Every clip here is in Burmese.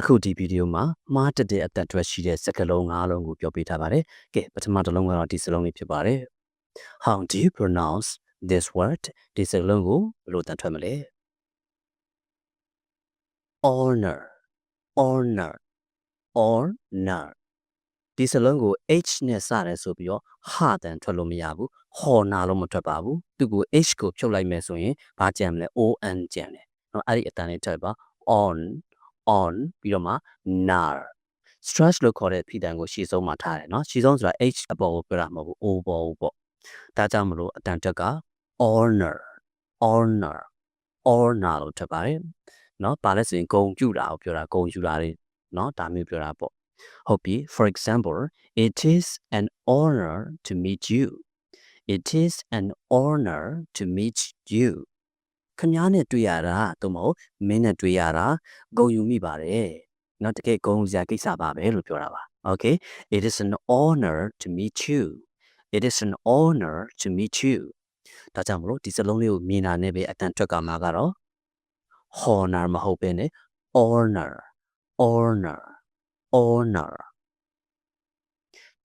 အခုဒီဗီဒီယိုမှာမှားတက်တဲ့အသက်ထွက်ရှိတဲ့စကားလုံး၅လုံးကိုပြောပြထားပါတယ်။ကဲပထမတစ်လုံးကတော့ဒီစလုံးလေးဖြစ်ပါတယ်။ How do you pronounce this word ဒီစကားလုံးကိုဘယ်လိုတန်ထွက်မလဲ honor honor honor ဒီစလုံးကို h နဲ့စတယ်ဆိုပြီးတော့ဟာတန်ထွက်လို့မရဘူးဟော်နာလို့မထွက်ပါဘူးသူကို h ကိုဖြုတ်လိုက်မယ်ဆိုရင်ဘာကြံမလဲ on ကြံတယ်နော်အဲ့ဒီအတန်လေးထွက်ပါ on on ပြီးတော့မှ nar stress လို့ခေါ်တဲ့ဖိတန်ကိုရှေ့ဆုံးမှာထားတယ်နော်ရှေ့ဆုံးဆိုတာ h အပေါ်ကိုပြောတာမဟုတ်ဘူး o ပေါ်ကိုပေါ့ဒါကြောင့်မလို့အတန်တက်က honor honor honor လို့ထွက်ပါတယ်နော်ပါလဲဆိုရင်ဂုံပြူတာကိုပြောတာဂုံယူတာတွေနော်ဒါမျိုးပြောတာပေါ့ဟုတ်ပြီ for example it is an honor to meet you it is an honor to meet you ခမားနဲ့တွေ့ရတာသို့မဟုတ်မင်းနဲ့တွေ့ရတာဂုံယူမိပါတယ်။နော်တကယ်ဂုံယူစရာကိစ္စပါပဲလို့ပြောတာပါ။ Okay? It is an honor to meet you. It is an honor to meet you. ဒါကြောင့်မလို့ဒီစလုံးလေးကိုမြင်တာနဲ့ပဲအတန်ထွက်ကမှာကတော့ honor မဟုတ်ပဲね honor honor honor.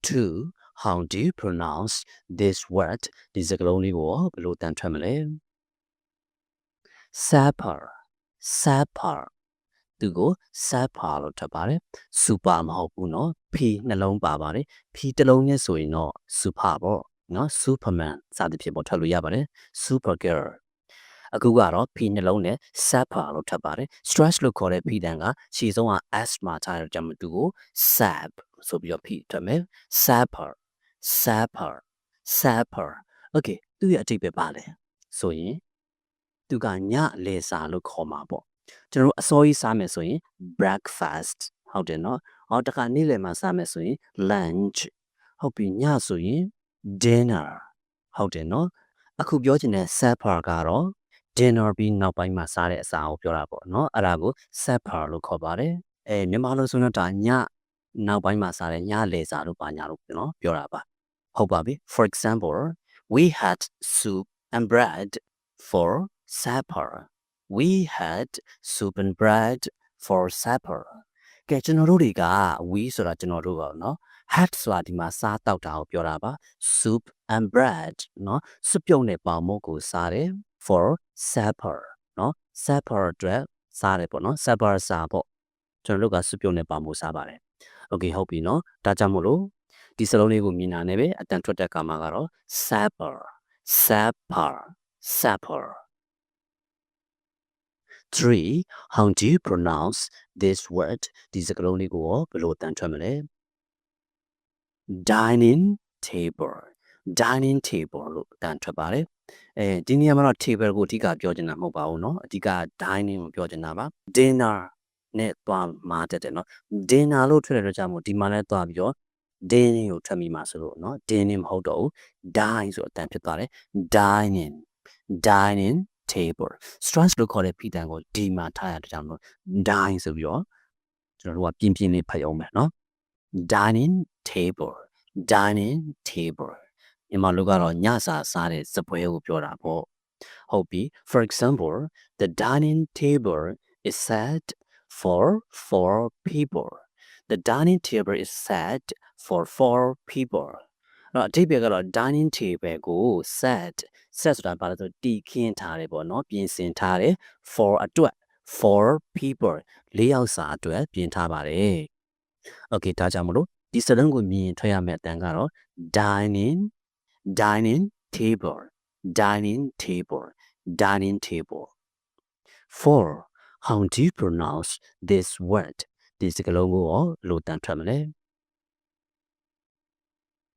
To how do you pronounce this word? ဒီစကားလုံးလေးကိုဘယ်လိုတန်ထွက်မလဲ? sapper sapper သူကို sapper လို့ထပ်ပါတယ် super မဟုတ်ဘူးเนาะ p နှလုံးပါပါတယ် p တစ်လုံးနဲ့ဆိုရင်တော့ super ပေါ့เนาะ superman စသဖြင့်ပေါ့ထပ်လို့ရပါတယ် super girl အခုကတော့ p နှလုံးနဲ့ sapper လို့ထပ်ပါတယ် stress လို့ခေါ်တဲ့ p တန်ကခြေဆုံးက s မှာထားတဲ့ကြောင့်မတူကို sap ဆိုပြီးတော့ p ထွက်မယ် sapper sapper sapper okay သူ့ရဲ့အတိတ်ပဲပါလဲဆိုရင် သူကညလေစာလို့ခေါ်မှာပေါ့ကျွန်တော်တို့အစောကြီးစားမယ်ဆိုရင် breakfast ဟုတ်တယ်နော်ဟောတခါနေ့လယ်မှာစားမယ်ဆိုရင် lunch ဟုတ်ပြီညဆိုရင် dinner ဟုတ်တယ်နော်အခုပြောချင်တဲ့ supper ကတော့ dinner ပြီးနောက်ပိုင်းမှာစားတဲ့အစာကိုပြောတာပေါ့နော်အဲ့ဒါကို supper လို့ခေါ်ပါတယ်အဲမြန်မာလိုဆိုတော့ဒါညနောက်ပိုင်းမှာစားတဲ့ညလေစာလို့ပါညာလို့နော်ပြောတာပါဟုတ်ပါပြီ for example we had soup and bread for supper we had soup and bread for supper ကဲကျွန်တော်တို့တွေက we ဆိုတာကျွန်တော်တို့ပါเนาะ had ဆိုတာဒီမှာစားတောက်တာကိုပြောတာပါ soup and bread เนาะစွပ်ပြုတ်နဲ့ပေါင်မုတ်ကိုစားတယ် for supper เนาะ supper အတွက်စားတယ်ပေါ့เนาะ supper စားပေါ့ကျွန်တော်တို့ကစွပ်ပြုတ်နဲ့ပေါင်မုတ်စားပါတယ် okay ဟုတ်ပြီเนาะဒါကြောင့်မို့လို့ဒီစလုံးလေးကိုမြင်တာနဲ့ပဲအတန်ထွက်တဲ့ကာမှာကတော့ supper supper supper 3 how do you pronounce this word ဒီစကားလုံးလေးကိုရောဘယ်လိုတန်ထွက်မလဲ dining table dining table လို့တန်ထွက်ပါတယ်အဲဒီနေရာမှာတော့ table ကိုအဓိကပြောချင်တာမဟုတ်ပါဘူးเนาะအဓိက dining ကိုပြောချင်တာပါ dinner နဲ့သွားမှာတက်တယ်เนาะ dinner လို့ထွက်တဲ့အတွက်ကြောင့်မို့ဒီမှာလည်းသွားပြီးတော့ dining ကိုထွက်မိမှာဆိုလို့เนาะ dining မဟုတ်တော့ဘူး dine ဆိုအတန်ဖြစ်သွားတယ် dining dining table stress လို့ခေါ်တဲ့ဖိတန်ကိုဒီမှာထားရတဲ့ကြောင့်လို့ dine ဆိုပြီးတော့ကျွန်တော်တို့ကပြင်းပြင်းလေးဖတ်အောင်မယ်နော် dining table dining table မြန်မာလူကတော့ညစာစားတဲ့စပွဲကိုပြောတာပေါ့ဟုတ်ပြီ for example the dining table is set for four people. The dining table is set for four people. အဲ့တော့အဓိပ္ပာယ်ကတော့ dining table ကို set set ဆိုတာဘာလဲဆိုတီခင်းထားတယ်ပေါ့နော်ပြင်ဆင်ထားတယ် for အတွက် for people လေးယောက်စာအတွက်ပြင်ထားပါတယ် okay ဒါကြောင့်မလို့ဒီစလုံးကိုမြင်ထွက်ရမယ့်အတန်ကတော့ dining dining table dining table dining table for how do you pronounce this word ဒီစကားလုံးကိုရောလို့တန်ထွက်မလဲ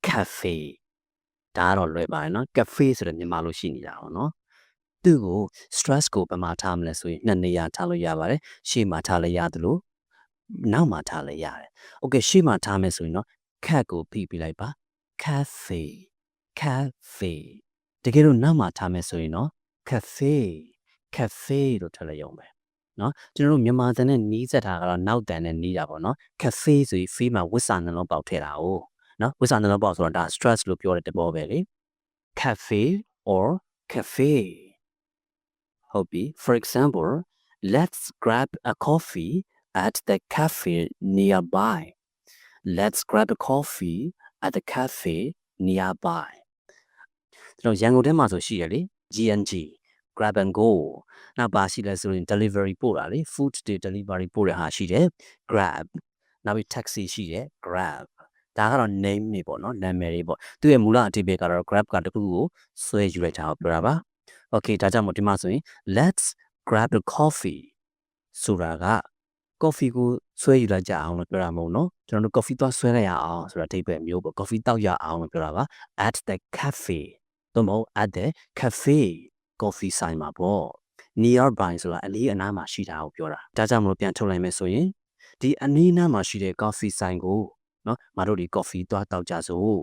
cafe ဒါကတော့လွယ်ပါတယ်နော် cafe ဆိုတဲ့မြန်မာလိုရှိနေတာပေါ့နော်သူ့ကို stress ကိုပမာထားမလဲဆိုရင်နှစ်နေရာထားလို့ရပါတယ်ရှေ့မှာထားလည်းရတယ်လို့နောက်မှာထားလည်းရတယ် okay ရှေ့မှာထားမယ်ဆိုရင်တော့ခက်ကိုဖိပြီးလိုက်ပါ cafe cafe တကယ်လို့နောက်မှာထားမယ်ဆိုရင်တော့ cafe cafe လို့ထည့်လိုက်ရုံပဲနော်ကျွန်တော်တို့မြန်မာတန်နဲ့နီးစပ်တာကတော့နောက်တန်နဲ့နီးတာပေါ့နော် cafe ဆိုပြီးဖေးမှာဝစ်စာနှလုံးပေါက်ထည့်တာ哦 နော်ဝိစာနှလုံးပေါက်ဆိုတော့ဒါ stress လို့ပြောတဲ့တဘောပဲလေ cafe or cafe ဟုတ်ပြီ for example let's grab a coffee at the cafe nearby. Let's grab a coffee at the cafe nearby. ကျွန်တော်ရန်ကုန်ထဲမှာဆိုရှိရလေ GNG grab and go နောက်ပါရှိလဲဆိုရင် delivery ပို့တာလေ food de delivery ပို့တဲ့ဟာရှိတယ် grab နောက်ပြီး taxi ရှိတယ် grab ဒါကတော့ name တွေပေါ့နော်နာမည်တွေပေါ့သူ့ရဲ့မူလအဓိပ္ပာယ်ကတော့ grab ကတခုကိုဆွဲယူလိုက်တာကိုပြောတာပါ okay ဒါကြောင့်မို့ဒီမှာဆိုရင် let's grab the coffee ဆိုတာက coffee ကိုဆွဲယူလိုက်ကြအောင်လို့ပြောတာမဟုတ်နော်ကျွန်တော်တို့ coffee သွားဆွဲလိုက်ရအောင်ဆိုတာအဓိပ္ပာယ်မျိုးပေါ့ coffee တောက်ရအောင်လို့ပြောတာပါ at the cafe သို့မဟုတ် at the cafe coffee ဆိုင်မှာပေါ့ nearby ဆိုတာအလေးအနားမှာရှိတာကိုပြောတာဒါကြောင့်မလို့ပြန်ထုတ်လိုက်မယ်ဆိုရင်ဒီအနီးနားမှာရှိတဲ့ coffee ဆိုင်ကို နော်မတို့ဒီ coffee သွားတောက်ကြစို့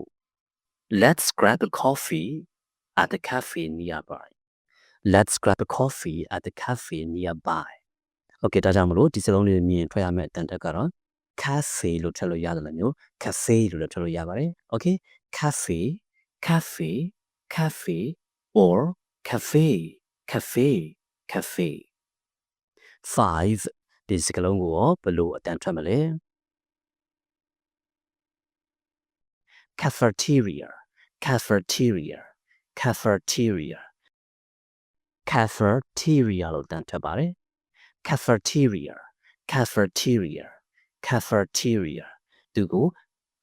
let's grab a coffee at the cafe nearby let's grab a coffee at the cafe nearby okay ဒါကြောင့်မလို့ဒီစလုံးလေးမြင်ထွက်ရမယ့်အတန်တက်ကတော့ cafe လို့ထည့်လို့ရတယ်လို့မျိုး cafe လို့လည်းထည့်လို့ရပါတယ် okay cafe cafe cafe or cafe cafe cafe 5ဒီစကလုံးကိုရောဘယ်လိုအတန်ထွက်မလဲ cafeteria cafeteria cafeteria cafeteria လို့တန်ထွက်ပါတယ် cafeteria cafeteria cafeteria သူကို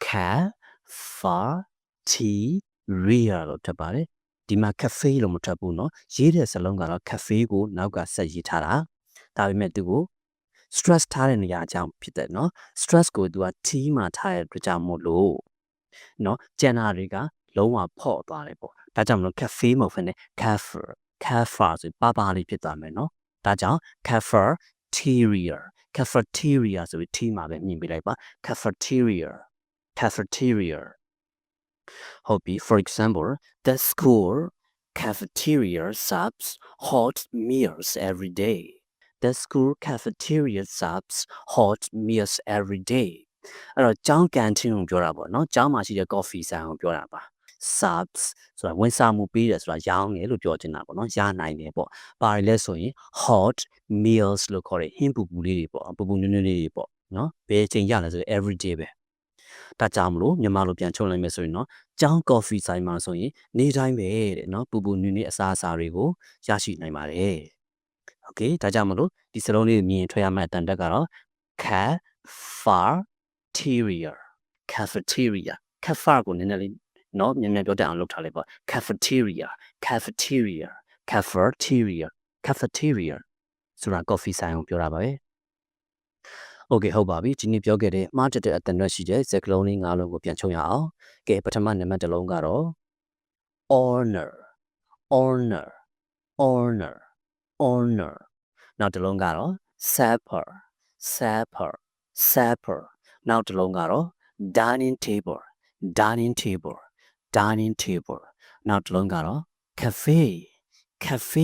cafeteria လို့ထပ်ပါတယ်ဒီမှာ cafe လို့မထပ်ဘူးเนาะရေးတဲ့စလုံးကတော့ cafe ကိုနောက်ကဆက်ရေးထားတာဒါပေမဲ့သူကို stress ထားတဲ့နေရာအကြောင်းဖြစ်တဲ့เนาะ stress ကိုသူက T မှာထားတဲ့အတွက်ကြောင့်မို့လို့ နော်ကျန်တာတွေကလုံးဝဖော့သွားတယ်ပေါ့ဒါကြောင့်မလို့ cafe မဟုတ်ဖ ೇನೆ cafer cafer ဆိုပါပါလေးဖြစ်သွားမယ်နော်ဒါကြောင့် a cafeteria cafeteria ဆိုပြီး ठी မှာပဲမြင်ပြလိုက်ပါ cafeteria cafeteria ဟုတ်ပြီ for example the school cafeteria serves hot meals every day the school cafeteria serves hot meals every day အဲ့တော့ကျောင်းကန်တင်းကိုပြောတာပေါ့နော်ကျောင်းမှာရှိတဲ့ coffee ဆိုင်ကိုပြောတာပါ serves ဆိုတာဝန်ဆောင်မှုပေးတယ်ဆိုတာရောင်းတယ်လို့ပြောချင်တာပေါ့နော်ရနိုင်တယ်ပေါ့ပါရလဲဆိုရင် hot meals လို့ခေါ်တဲ့ဟင်းပူပူလေးတွေပေါ့ပူပူနွေးနွေးလေးတွေပေါ့နော်ဘယ်ချိန်ရလဲဆိုရင် every day ပဲဒါကြောင့်မလို့မြန်မာလိုပြန်ချုံလိုက်မယ်ဆိုရင်တော့ကျောင်း coffee ဆိုင်မှာဆိုရင်နေ့တိုင်းပဲတဲ့နော်ပူပူနွေးနွေးအစားအစာတွေကိုရရှိနိုင်ပါတယ်โอเคဒါကြောင့်မလို့ဒီစလုံးလေးမြင်ထွက်ရမယ့်အတန်တက်ကတော့ cafeteria cafeteria cafe ကိုနည်းနည်းလေးနော်မြန်မြန်ပြောတတ်အောင်လုပ်ထားလိုက်ပါ cafeteria cafeteria cafeteria cafeteria ဆိုတာ coffee ဆိုင်ကိုပြောတာပါပဲ okay ဟုတ်ပါပြီဒီနေ့ပြောခဲ့တဲ့မှားတက်တဲ့အတန်ရွက်ရှိတဲ့စကားလုံးလေး၅လုံးကိုပြန်ချုပ်ရအောင်ကဲပထမနံပါတ်တစ်လုံးကတော့ honor honor honor honor နောက်တစ်လုံးကတော့ supper supper supper နောက်တစ်လုံးကတော့ dining table dining table dining table နောက်တစ်လုံးကတော့ cafe cafe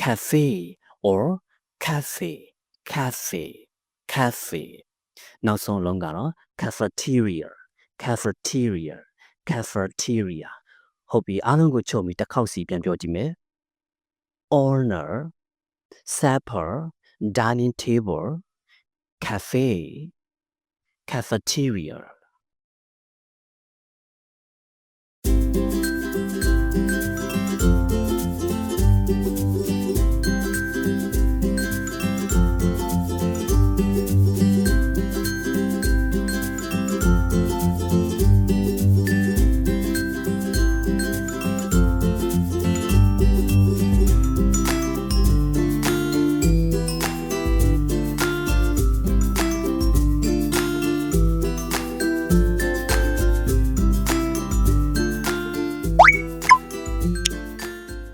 cafe or cafe cafe cafe နောက်ဆုံးလုံးကတော့ cafeteria cafeteria cafeteria ဟုတ်ပြီအားလုံးကိုချုပ်ပြီးတစ်ခေါက်စီပြန်ပြောကြည့်မယ် honor supper dining table cafe cafeteria